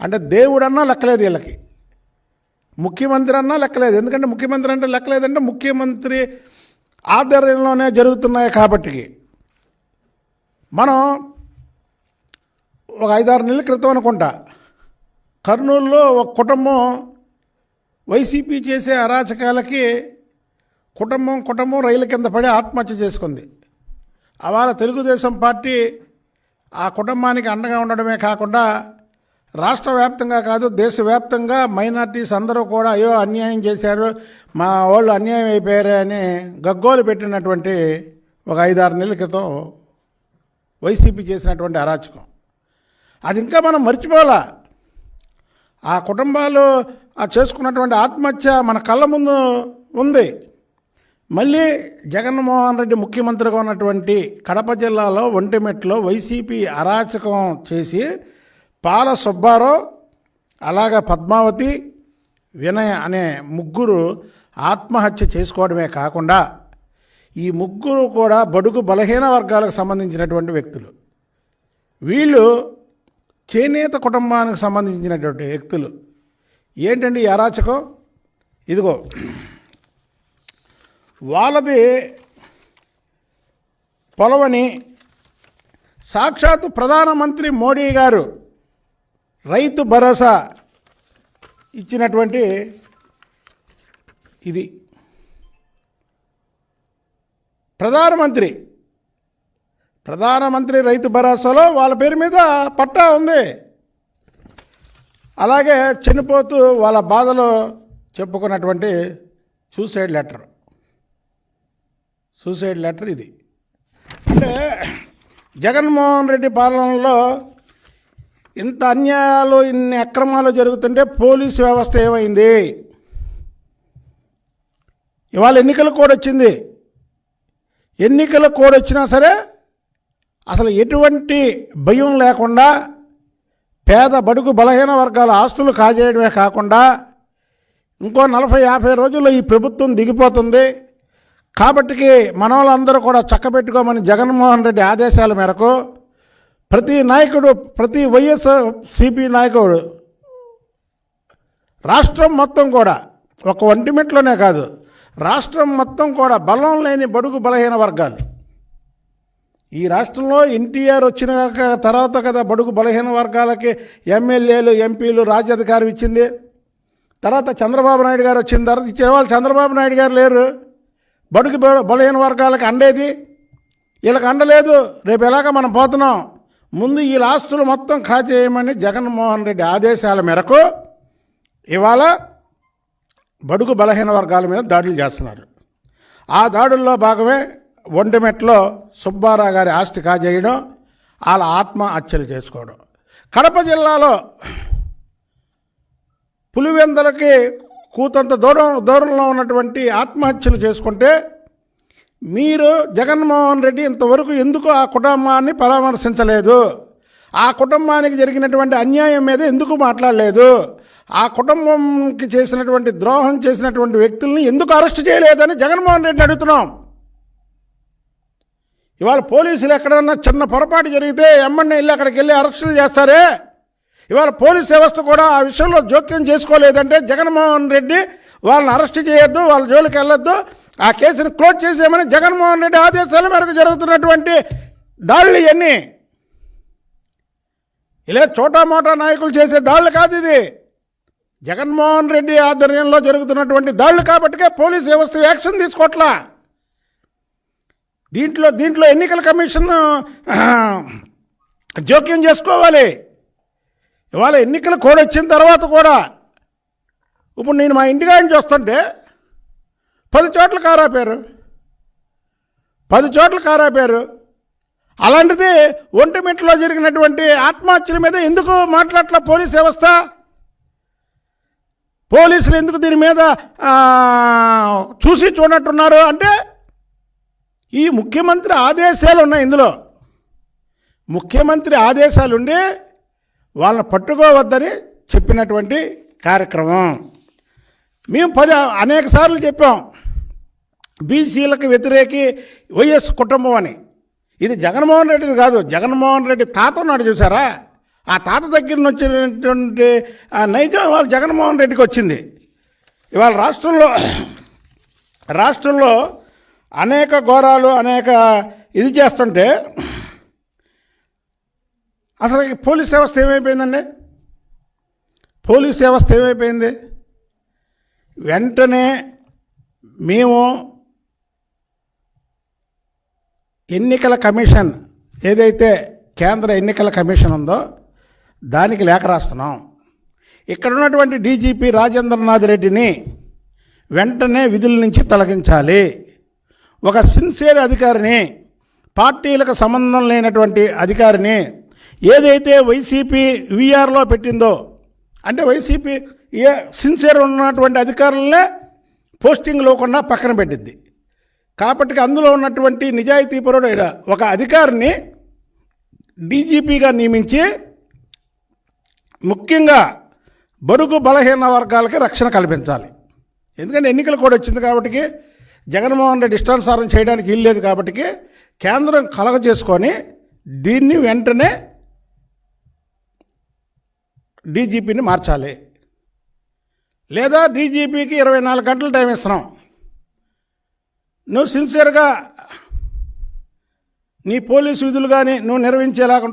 అంటే దేవుడన్నా లెక్కలేదు వీళ్ళకి. ముఖ్యమంత్రి అన్నా లెక్కలేదు. ఎందుకంటే ముఖ్యమంత్రి అంటే లెక్కలేదంటే ముఖ్యమంత్రి ఆధ్వర్యంలోనే జరుగుతున్నాయి కాబట్టి మనం ఒక ఐదారు నెలల క్రితం అనుకుంటా కర్నూలులో ఒక కుటుంబం వైసీపీ చేసే అరాచకాలకి కుటుంబం కుటుంబం రైలు కింద పడి ఆత్మహత్య చేసుకుంది. అవాళ తెలుగుదేశం పార్టీ ఆ కుటుంబానికి అండగా ఉండడమే కాకుండా రాష్ట్ర వ్యాప్తంగా కాదు దేశవ్యాప్తంగా మైనార్టీస్ అందరూ కూడా అయ్యో అన్యాయం చేశారు మా వాళ్ళు అన్యాయం అయిపోయారు అని గగ్గోలు పెట్టినటువంటి ఒక ఐదారు నెలల క్రితం వైసీపీ చేసినటువంటి అరాచకం. అది ఇంకా మనం మర్చిపోవాలా? ఆ కుటుంబాలు ఆ చేసుకున్నటువంటి ఆత్మహత్య మన కళ్ళ ముందు ఉంది. మళ్ళీ జగన్మోహన్ రెడ్డి ముఖ్యమంత్రిగా ఉన్నటువంటి కడప జిల్లాలో ఒంటిమెట్లో వైసీపీ అరాచకం చేసి పాల సుబ్బారావు అలాగే పద్మావతి వినయ అనే ముగ్గురు ఆత్మహత్య చేసుకోవడమే కాకుండా ఈ ముగ్గురు కూడా బడుగు బలహీన వర్గాలకు సంబంధించినటువంటి వ్యక్తులు. వీళ్ళు చేనేత కుటుంబానికి సంబంధించినటువంటి వ్యక్తులు. ఏంటండి ఈ అరాచకం? ఇదిగో వాళ్ళది పొలవని సాక్షాత్తు ప్రధానమంత్రి మోడీ గారు రైతు భరోసా ఇచ్చినటువంటి ఇది ప్రధానమంత్రి ప్రధానమంత్రి రైతు భరోసాలో వాళ్ళ పేరు మీద పట్టా ఉంది. అలాగే చనిపోతూ వాళ్ళ బాధలో చెప్పుకున్నటువంటి సూసైడ్ లెటర్. సూసైడ్ లెటర్ ఇది. అంటే జగన్మోహన్ రెడ్డి పాలనలో ఇంత అన్యాయాలు ఇన్ని అక్రమాలు జరుగుతుంటే పోలీసు వ్యవస్థ ఏమైంది? ఇవాళ ఎన్నికల కోడ్ వచ్చింది. ఎన్నికల కోడ్ వచ్చినా సరే అసలు ఎటువంటి భయం లేకుండా పేద బడుగు బలహీన వర్గాల ఆస్తులు కాజేయడమే కాకుండా ఇంకో నలభై యాభై రోజుల్లో ఈ ప్రభుత్వం దిగిపోతుంది. కాబట్టికి మన వాళ్ళందరూ కూడా చక్కబెట్టుకోమని జగన్మోహన్ రెడ్డి ఆదేశాల మేరకు ప్రతి నాయకుడు ప్రతి వైఎస్ సిపి నాయకుడు రాష్ట్రం మొత్తం కూడా ఒక ఒంటిమిట్లోనే కాదు రాష్ట్రం మొత్తం కూడా బలం లేని బడుగు బలహీన వర్గాలు. ఈ రాష్ట్రంలో ఎన్టీఆర్ వచ్చిన తర్వాత కదా బడుగు బలహీన వర్గాలకి ఎమ్మెల్యేలు ఎంపీలు రాజ్యాధికారం ఇచ్చింది. తర్వాత చంద్రబాబు నాయుడు గారు వచ్చిన తర్వాత ఇచ్చిన వాళ్ళు చంద్రబాబు నాయుడు గారు లేరు. బడుగు బలహీన వర్గాలకు అండేది. వీళ్ళకి అండలేదు రేపు ఎలాగ మనం పోతున్నాం? ముందు ఈ ఆస్తులు మొత్తం కాజేయమని జగన్మోహన్ రెడ్డి ఆదేశాల మేరకు ఇవాళ బడుగు బలహీన వర్గాల మీద దాడులు చేస్తున్నారు. ఆ దాడుల్లో భాగమే ఒండిమెట్లో సుబ్బారావు గారి ఆస్తి కాజేయడం వాళ్ళ ఆత్మహత్యలు చేసుకోవడం. కడప జిల్లాలో పులివెందలకి కూతంత దూరం దూరంలో ఉన్నటువంటి ఆత్మహత్యలు చేసుకుంటే మీరు జగన్మోహన్ రెడ్డి ఇంతవరకు ఎందుకు ఆ కుటుంబాన్ని పరామర్శించలేదు? ఆ కుటుంబానికి జరిగినటువంటి అన్యాయం మీద ఎందుకు మాట్లాడలేదు? ఆ కుటుంబంకి చేసినటువంటి ద్రోహం చేసినటువంటి వ్యక్తుల్ని ఎందుకు అరెస్ట్ చేయలేదని జగన్మోహన్ రెడ్డిని అడుగుతున్నాం. ఇవాళ పోలీసులు ఎక్కడన్నా చిన్న పొరపాటు జరిగితే ఎమ్మెల్యే వెళ్ళి అక్కడికి వెళ్ళి అరెస్టులు చేస్తారే? ఇవాళ పోలీస్ వ్యవస్థ కూడా ఆ విషయంలో జోక్యం చేసుకోలేదంటే జగన్మోహన్ రెడ్డి వాళ్ళని అరెస్ట్ చేయొద్దు వాళ్ళ జోలికి వెళ్ళొద్దు ఆ కేసును క్లోజ్ చేసేయమని జగన్మోహన్ రెడ్డి ఆదేశాల మేరకు జరుగుతున్నటువంటి దాడులు ఇవన్నీ. ఇలా చోటా మోటా నాయకులు చేసే దాడులు కాదు ఇది. జగన్మోహన్ రెడ్డి ఆధ్వర్యంలో జరుగుతున్నటువంటి దాడులు కాబట్టికే పోలీస్ వ్యవస్థ యాక్షన్ తీసుకోవట్లా దీంట్లో దీంట్లో ఎన్నికల కమిషన్ జోక్యం చేసుకోవాలి. ఇవాళ ఎన్నికల కోడ్ వచ్చిన తర్వాత కూడా ఇప్పుడు నేను మా ఇంటికాడిని చూస్తుంటే పది చోట్ల కారాపారు పది చోట్ల కారాపారు అలాంటిది ఒంటిమిట్లో జరిగినటువంటి ఆత్మహత్యల మీద ఎందుకు మాట్లాడట్ల పోలీస్ వ్యవస్థ? పోలీసులు ఎందుకు దీని మీద చూసి చూడట్టున్నారు అంటే ఈ ముఖ్యమంత్రి ఆదేశాలు ఉన్నాయి ఇందులో. ముఖ్యమంత్రి ఆదేశాలుండి వాళ్ళని పట్టుకోవద్దని చెప్పినటువంటి కార్యక్రమం. మేము పది అనేక సార్లు చెప్పాం. బీసీలకు వ్యతిరేకి వైఎస్ కుటుంబం అని. ఇది జగన్మోహన్ రెడ్డిది కాదు జగన్మోహన్ రెడ్డి తాత ఉన్నాడు చూసారా? ఆ తాత దగ్గర నుంచి వచ్చినటువంటి ఆ నైజం ఇవాళ జగన్మోహన్ రెడ్డికి వచ్చింది. ఇవాళ రాష్ట్రంలో రాష్ట్రంలో అనేక ఘోరాలు అనేక ఇది చేస్తుంటే అసలు పోలీస్ వ్యవస్థ ఏమైపోయిందండి? పోలీస్ వ్యవస్థ ఏమైపోయింది? వెంటనే మేము ఎన్నికల కమిషన్ ఏదైతే కేంద్ర ఎన్నికల కమిషన్ ఉందో దానికి లేఖ రాస్తున్నాం. ఇక్కడ ఉన్నటువంటి డీజీపీ రాజేంద్రనాథ్ రెడ్డిని వెంటనే విధుల నుంచి తొలగించాలి. ఒక సిన్సియర్ అధికారిని పార్టీలకు సంబంధం లేనటువంటి అధికారిని ఏదైతే వైసీపీ వీఆర్లో పెట్టిందో అంటే వైసీపీ ఏ సిన్సియర్ ఉన్నటువంటి అధికారులనే పోస్టింగ్ లేకుండా పక్కన పెట్టింది కాబట్టి అందులో ఉన్నటువంటి నిజాయితీపరుడు ఒక అధికారిని డీజీపీగా నియమించి ముఖ్యంగా బడుగు బలహీన వర్గాలకి రక్షణ కల్పించాలి. ఎందుకంటే ఎన్నికలు కూడా వచ్చింది కాబట్టి జగన్మోహన్ రెడ్డి ఇష్టానుసారం చేయడానికి వీల్లేదు కాబట్టి కేంద్రం కలగ చేసుకొని దీన్ని వెంటనే డీజీపీని మార్చాలి. లేదా డీజీపీకి ఇరవై నాలుగు గంటలు టైం ఇస్తున్నాం. నువ్వు సిన్సియర్గా నీ పోలీసు విధులు కానీ నువ్వు నిర్వహించేలాగా